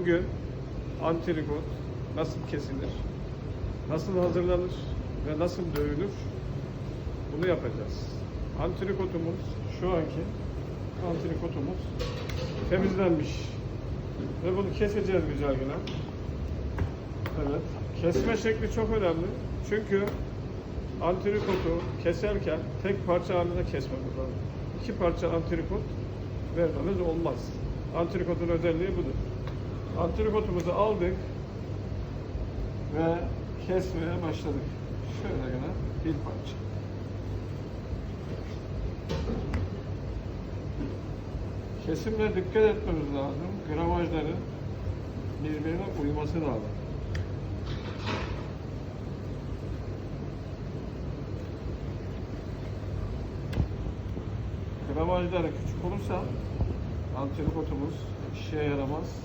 Bugün antrikot nasıl kesilir, nasıl hazırlanır ve nasıl dövülür bunu yapacağız. Antrikotumuz şu anki antrikotumuz temizlenmiş ve bunu keseceğiz güzel güne. Evet. Kesme şekli çok önemli. Çünkü antrikotu keserken tek parça halinde kesmemiz lazım. İki parça antrikot vermemiz olmaz. Antrikotun özelliği budur. Antrikotumuzu aldık ve kesmeye başladık. Şöyle gene bir parça. Kesimle dikkat etmemiz lazım. Gramajların birbirine uyması lazım. Gramajları küçük olursa antrikotumuz işe yaramaz.